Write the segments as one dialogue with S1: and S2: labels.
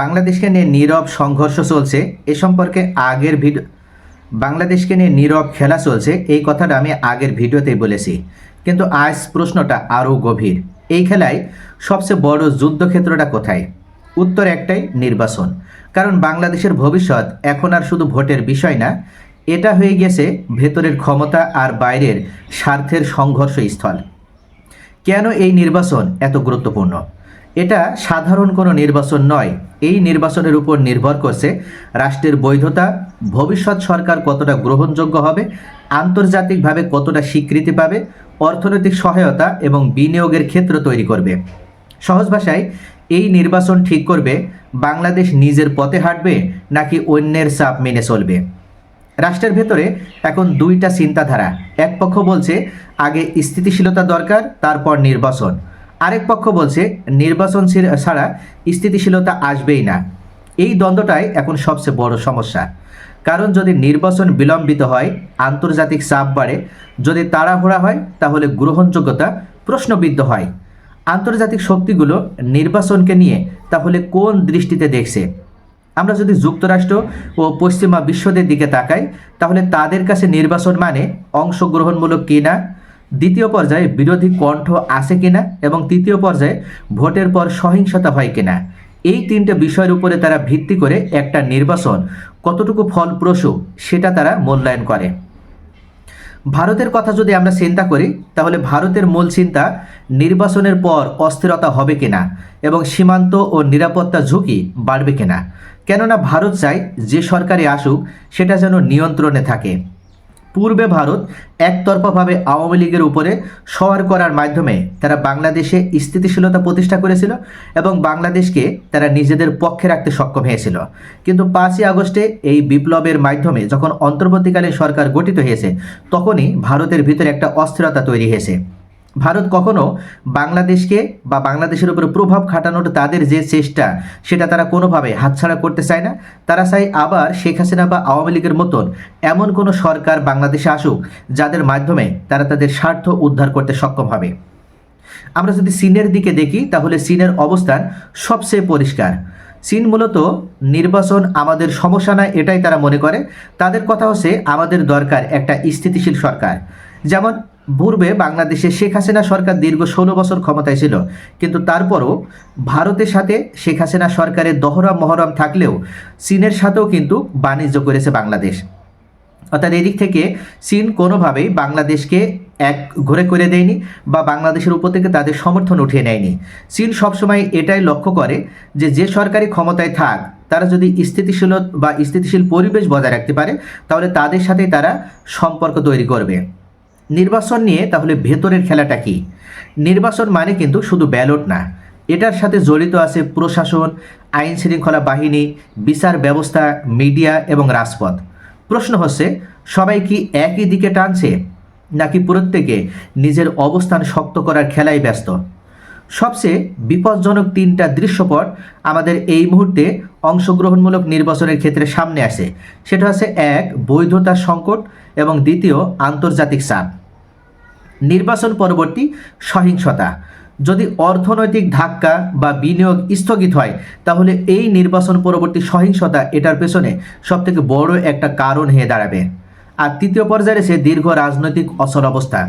S1: বাংলাদেশকে নিয়ে নীরব সংঘর্ষ চলছে, এ সম্পর্কে আগের ভিডিও বাংলাদেশকে নিয়ে নীরব খেলা চলছে, এই কথাটা আমি আগের ভিডিওতেই বলেছি। কিন্তু আজ প্রশ্নটা আরও গভীর। এই খেলায় সবচেয়ে বড় যুদ্ধক্ষেত্রটা কোথায়? উত্তর একটাই, নির্বাচন। কারণ বাংলাদেশের ভবিষ্যৎ এখন আর শুধু ভোটের বিষয় না, এটা হয়ে গেছে ভেতরের ক্ষমতা আর বাইরের স্বার্থের সংঘর্ষ স্থল কেন এই নির্বাচন এত গুরুত্বপূর্ণ? এটা সাধারণ কোনো নির্বাচন নয়। এই নির্বাচনের উপর নির্ভর করছে রাষ্ট্রের বৈধতা, ভবিষ্যৎ সরকার কতটা গ্রহণযোগ্য হবে, আন্তর্জাতিকভাবে কতটা স্বীকৃতি পাবে, অর্থনৈতিক সহায়তা এবং বিনিয়োগের ক্ষেত্র তৈরি করবে। সহজ ভাষায়, এই নির্বাচন ঠিক করবে, বাংলাদেশ নিজের পথে হাঁটবে নাকি অন্যের চাপ মেনে চলবে? রাষ্ট্রের ভেতরে এখন দুইটা চিন্তাধারা। এক পক্ষ বলছে, আগে স্থিতিশীলতা দরকার, তারপর নির্বাচন। আরেক পক্ষ বলছে নির্বাচন ছাড়া স্থিতিশীলতা আসবেই না। এই দ্বন্দ্বটাই এখন সবচেয়ে বড় সমস্যা। কারণ যদি নির্বাচন বিলম্বিত হয়, আন্তর্জাতিক চাপ বাড়ে, যদি তাড়াহুড়া হয়, তাহলে গ্রহণযোগ্যতা প্রশ্নবিদ্ধ হয়। আন্তর্জাতিক শক্তিগুলো নির্বাচনকে নিয়ে তাহলে কোন দৃষ্টিতে দেখছে? আমরা যদি যুক্তরাষ্ট্র ও পশ্চিমা বিশ্বদের দিকে তাকাই, তাহলে তাদের কাছে নির্বাচন মানে অংশগ্রহণমূলক কিনা দ্বিতীয় পর্যায়ে বিরোধী কণ্ঠ আছে কিনা এবং তৃতীয় পর্যায়ে ভোটের পর সহিংসতা হয় কিনা? এই তিনটে বিষয়ের উপরে তারা ভিত্তি করে একটা নির্বাচন। কতটুকু ফলপ্রসূ সেটা তারা মূল্যায়ন করে। ভারতের কথা যদি আমরা চিন্তা করি, তাহলে ভারতের মূল চিন্তা নির্বাচনের পর অস্থিরতা হবে কিনা এবং সীমান্ত ও নিরাপত্তা ঝুঁকি বাড়বে কিনা। কেননা ভারত চায় যে সরকারে আসুক, সেটা যেন নিয়ন্ত্রণে থাকে। পূর্বে ভারত একতরফাভাবে আওয়ামী লীগের উপরে সওয়ার করার মাধ্যমে তারা বাংলাদেশে স্থিতিশীলতা প্রতিষ্ঠা করেছিল এবং বাংলাদেশকে তারা নিজেদের পক্ষে রাখতে সক্ষম হয়েছিল। কিন্তু পাঁচই আগস্টে এই বিপ্লবের মাধ্যমে যখন অন্তর্বর্তীকালীন সরকার গঠিত হয়েছে, তখনই ভারতের ভিতরে একটা অস্থিরতা তৈরি হয়েছে। ভারত কখনো বাংলাদেশকে বা বাংলাদেশের উপরে প্রভাব খাটানোর তাদের যে চেষ্টা, সেটা তারা কোনোভাবে হাতছাড়া করতে চায় না। তারা চায় আবার শেখ হাসিনা বা আওয়ামী লীগের মতন এমন কোনো সরকার বাংলাদেশে আসুক, যাদের মাধ্যমে তারা তাদের স্বার্থ উদ্ধার করতে সক্ষম হবে। আমরা যদি চীনের দিকে দেখি, তাহলে চীনের অবস্থান সবচেয়ে পরিষ্কার। চীন মূলত নির্বাচন আমাদের সমস্যা নয়, এটাই তারা মনে করে। তাদের কথা হচ্ছে, আমাদের দরকার একটা স্থিতিশীল সরকার। যেমন পূর্বে বাংলাদেশে শেখ হাসিনা সরকার দীর্ঘ ষোলো বছর ক্ষমতায় ছিল। কিন্তু তারপরও ভারতের সাথে শেখ হাসিনা সরকারের দহরম মহরম থাকলেও চীনের সাথেও কিন্তু বাণিজ্য করেছে বাংলাদেশ। অর্থাৎ এদিক থেকে চীন কোনোভাবেই বাংলাদেশকে এক ঘুরে করে দেয়নি বা বাংলাদেশের উপর থেকে তাদের সমর্থন উঠিয়ে নেয়নি। চীন সবসময় এটাই লক্ষ্য করে যে যে সরকারি ক্ষমতায় থাক, তারা যদি স্থিতিশীল বা স্থিতিশীল পরিবেশ বজায় রাখতে পারে, তাহলে তাদের সাথে তারা সম্পর্ক তৈরি করবে। নির্বাচন নিয়ে তাহলে ভেতরের খেলাটা কি? নির্বাচন মানে কিন্তু শুধু ব্যালট না। এটার সাথে জড়িত আছে প্রশাসন, আইন শৃঙ্খলা বাহিনী, বিচার ব্যবস্থা, মিডিয়া এবং রাজপথ। প্রশ্ন হচ্ছে, সবাই কি একই দিকে টানছে? নাকি প্রত্যেকে নিজের অবস্থান শক্ত করার খেলায় ব্যস্ত? সবচেয়ে বিপজ্জনক তিনটা দৃশ্যপট আমাদের এই মুহূর্তে অংশগ্রহণমূলক নির্বাচনের ক্ষেত্রে সামনে আসে। সেটা হচ্ছে, এক, বৈধতার সংকট এবং দ্বিতীয়, আন্তর্জাতিক চাপ। নির্বাচন পরবর্তী সহিংসতা। যদি অর্থনৈতিক ধাক্কা বা বিনিয়োগ স্থগিত হয়, তাহলে এই নির্বাচন পরবর্তী সহিংসতা এটার পেছনে সবথেকে বড় একটা কারণ হয়ে দাঁড়াবে। আর তৃতীয় পর্যায়ে রয়েছে দীর্ঘ রাজনৈতিক অচল অবস্থা।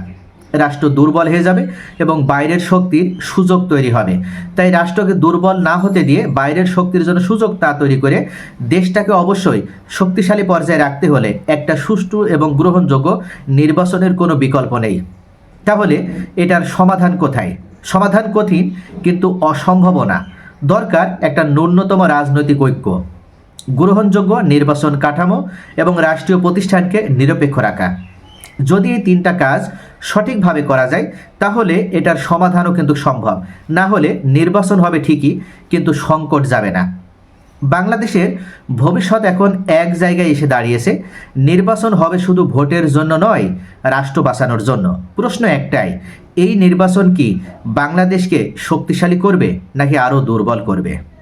S1: রাষ্ট্র দুর্বল হয়ে যাবে এবং বাইরের শক্তির সুযোগ তৈরি হবে। তাই রাষ্ট্রকে দুর্বল না হতে দিয়ে বাইরের শক্তির জন্য সুযোগ তা তৈরি করে দেশটাকে অবশ্যই শক্তিশালী পর্যায়ে রাখতে হলে একটা সুষ্ঠু এবং গ্রহণযোগ্য নির্বাচনের কোনো বিকল্প নেই। তাহলে এটার সমাধান কোথায়? সমাধান কঠিন কিন্তু অসম্ভব না। দরকার একটা ন্যূনতম রাজনৈতিক ঐক্য, গ্রহণযোগ্য নির্বাচন কাঠামো এবং রাষ্ট্রীয় প্রতিষ্ঠানকে নিরপেক্ষ রাখা। যদি এই তিনটা কাজ সঠিকভাবে করা যায়, তাহলে এটার সমাধানও কিন্তু সম্ভব। না হলে নির্বাচন হবে ঠিকই, কিন্তু সংকট যাবে না। বাংলাদেশের ভবিষ্যৎ এখন এক জায়গায় এসে দাঁড়িয়েছে। নির্বাচন হবে শুধু ভোটের জন্য নয়, রাষ্ট্র বাঁচানোর জন্য। প্রশ্ন একটাই, এই নির্বাচন কি বাংলাদেশকে শক্তিশালী করবে নাকি আরও দুর্বল করবে?